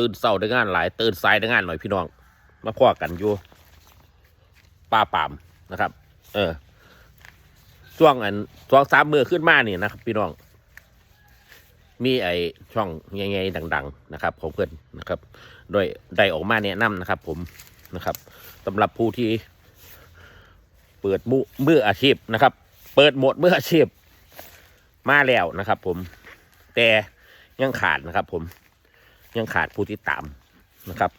ตื่นเศร้าได้งานหลาย ตื่นสายได้งานหน่อยพี่น้อง มาพ่อกันอยู่ป้าปามนะครับ เออช่วงอันช่วงสามมือขึ้นมานี่นะครับ พี่น้อง มีไอช่องใหญ่ๆดัง ๆ นะครับของเพื่อนนะครับ โดยได้ออกมาแนะนำนะครับ ผมนะครับสำหรับผู้ที่ เปิดมุมืออาชีพนะครับ เปิดหมดมืออาชีพมาแล้วนะครับ ผม แต่ยังขาดนะครับ ผม ยังขาดผู้ที่ตามนะครับ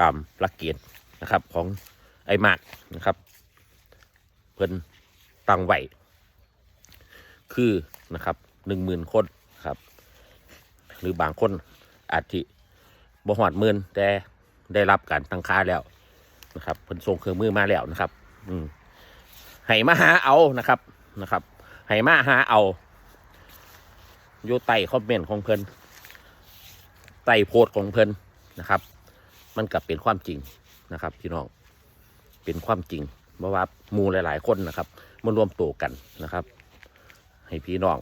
ตามหลักเกณฑ์นะครับของไอ้มากนะครับ เพิ่นตั้งไว้คือนะครับหนึ่งหมื่นคนครับ หรือบางคนอาจจะบ่หอดหมื่นแต่ได้รับการตั้งค่าแล้วนะครับเพิ่นส่งเครื่องมือมาแล้วนะครับ อืมให้มาหาเอานะครับนะครับให้มาหาเอาอยู่ใต้คอมเมนต์ของเพิ่น ใต้โพสของเพิ่นนะครับ มันกลับเป็นความจริงนะครับพี่น้องเป็นความจริงเพราะว่ามูหลาย ๆ คนนะครับมารวมตัวกันนะครับ ให้พี่น้อง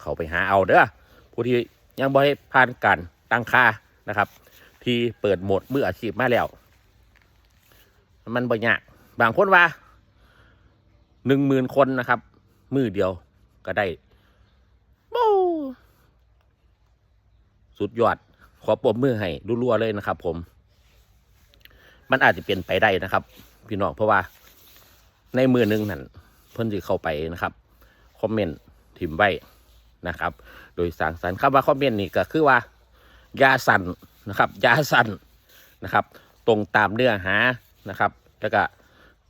เขาไปหาเอาเด้อผู้ที่ยังบ่ได้ผ่านการตั้งค่านะครับ ที่เปิดโหมดมืออาชีพมาแล้ว มันบ่ยากบางคนว่าหนึ่งหมื่นคนนะครับ มือเดียวก็ได้บู๊สุดยอด ขอปรบมือให้รัวๆเลยนะครับ ผม มันอาจจะเปลี่ยนไปได้นะครับ พี่น้องเพราะว่า ในมือหนึงนั่นเพิ่นจะเข้าไปนะครับคอมเมนต์ถิมไว้นะครับ โดยสร้างสรรค์คำว่าคอมเมนต์นี่ก็คือว่ายาสั่นนะครับยาสั่นนะครับ ตรงตามเนื้อหานะครับ แล้วก็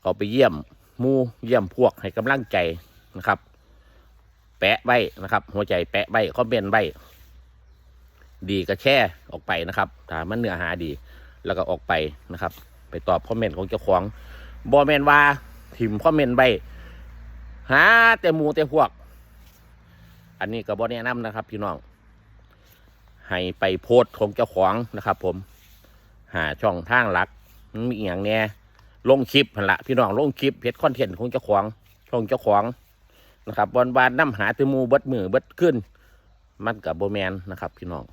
เขาไปเยี่ยมมูเยี่ยมพวกให้กำลังใจนะครับ แปะไว้นะครับ หัวใจแปะไว้คอมเมนต์ไว้ ดีก็แช่ออกไปนะครับถ้ามันเนื้อหาดี แล้วก็ออกไปนะครับ ไปตอบคอมเมนต์ของเจ้าของบอแมนว่าถิ่มคอมเมนต์ไว้หาแต่หมูแต่พวก อันนี้ก็บอแนะนำนะครับพี่น้อง ให้ไปโพสของเจ้าของนะครับ ผม หาช่องทางหลักมีอย่างแน่ลงคลิปหันละพี่น้องลงคลิปเพจคอนเทนต์ของเจ้าของช่องเจ้าของนะครับวันวานน้ำหาแตหมูเบิดมือเบิดขึ้น มันกับโบแมนนะครับ พี่น้อง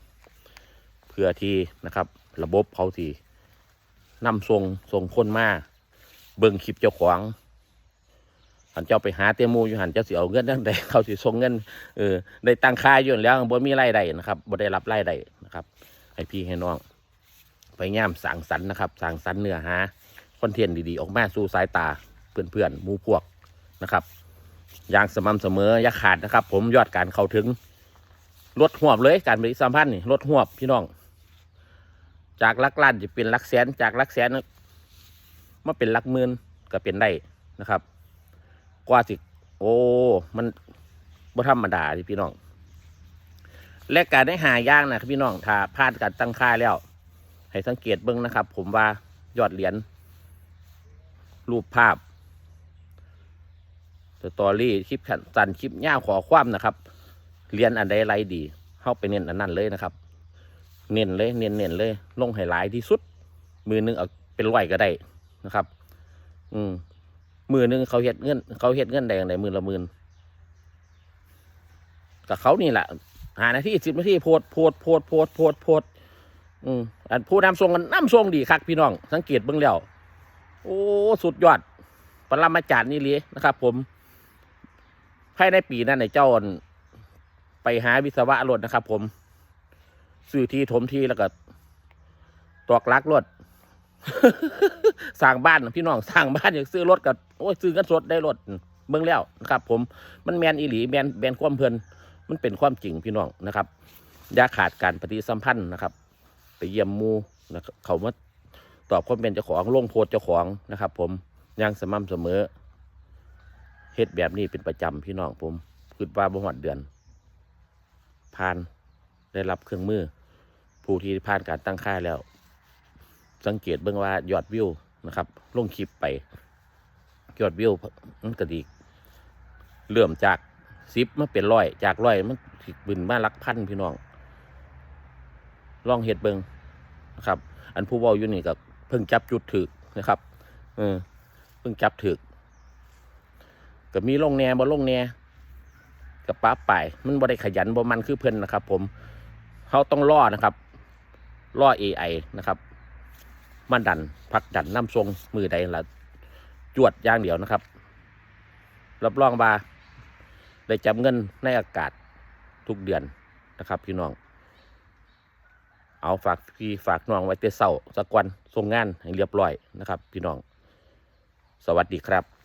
พื่อที่นะครับ ระบบเขาที่นำทรงทรงคนมาเบิ่งคลิปเจ้าของหันเจ้าไปหาเตยมูอยู่หันเจ้าสิเอาเงินนั่นใดเขาสิส่งเงินเออได้ตั้งค่าอยู่แล้วบ่มีไรายได้นะครับบ่ได้รับไรายได้นะครับให้พี่ให้น้องพยายามสั่งสรรค์นะครับสั่งสรรเนื้อหาคอนเทนต์ดีๆ ออกมาสู่สายตาเพื่อนๆมูพวกนะครับอย่างสม่ำเสมออย่าขาดนะครับ ผมยอดการเข้าถึงลดหวบเลยการบริสัมพันธ์นี่ลดหวบพี่น้อง จากลักล้านจะเป็นลักแสนจากลักแสนมาเป็นลักหมื่นก็เป็นได้นะครับ กว่าสิโอ้มันบ่ธรรมดาที่พี่น้อง และการได้หายางนะครับพี่น้องถ้าพลาดการตั้งค่าแล้ว ให้สังเกตเบิ้งนะครับ ผมว่ายอดเหรียญรูปภาพสตอรี่คลิปสั้นคลิปย่าวขอความนะครับ เรียญอันใดไรดีเข้าไปเน้นอันนั้นเลยนะครับ เน้นเลยเน้นเน้นเลย ลงให้หลายที่สุด มือหนึงเอาเป็นร้อยก็ได้นะครับ อืมมือหนึงเขาเฮ็ดเงิน เขาเฮ็ดเงินได้อย่างไรมือละมื่นกับเขานี่แหละหานาทีสิบนาทีโพดโพดโพดโพดโพดโพดอืมอันผู้นำทรงกันนำทรงดีคักพี่น้อง สังเกตเบื้องแล้วโอ้สุดยอดปรมาจารย์นี่เลยนะครับ ผมภายในปีนั้นในเจ้าอั่นไปหาวิศวะรถนะครับ ผม ซื้อที่ถมที่แล้วก็ตอกลักรถสร้างบ้านพี่น้องสร้างบ้านอยากซื้อรถกับโอ้ยซื้อกันสดได้รถเบิ่งแล้วนะครับ ผมมันแมนอีหลีแมนแมนความเพลินมันเป็นความจริงพี่น้องนะครับอย่าขาดการปฏิสัมพันธ์นะครับ ไปเยี่ยมมูนะครับเขามาตอบความเป็นเจ้าของลงโพสเจ้าของนะครับ ผมย่างสม่ำเสมอเฮ็ดแบบนี้เป็นประจำพี่น้องผมคิดว่าบ่หอดเดือนผ่าน ได้รับเครื่องมือ ผู้ที่ผ่านการตั้งค่าแล้ว สังเกตเบื้องว่ายอดวิวนะครับลงคลิปไปยอดวิวมันก็ดีเริ่มจากซิปมาเป็นร้อย จากร้อยมันบินมาลักพันพี่น้องลองเห็ดเบิงนะครับ อันผู้ว่าอยู่นี่ก็เพิ่งจับจุดถึกนะครับเออเพิ่งจับถึกก็มีลงแหน่บ่ลงแหน่กับป้าไปมันบ่ได้ขยันบ่มันคือเพิ่นนะครับ ผม เขาต้องรอนะครับล่อ AI นะครับ มันดันผักดันน้ำทรงมือใดละจวดอย่างเดียวนะครับ รับรองว่าได้จับเงินในอากาศทุกเดือนนะครับ พี่น้อง เอาฝากพี่ฝากน้องไว้เตะเศร้าสักวันส่งงานให้เรียบร้อยนะครับ พี่น้อง สวัสดีครับ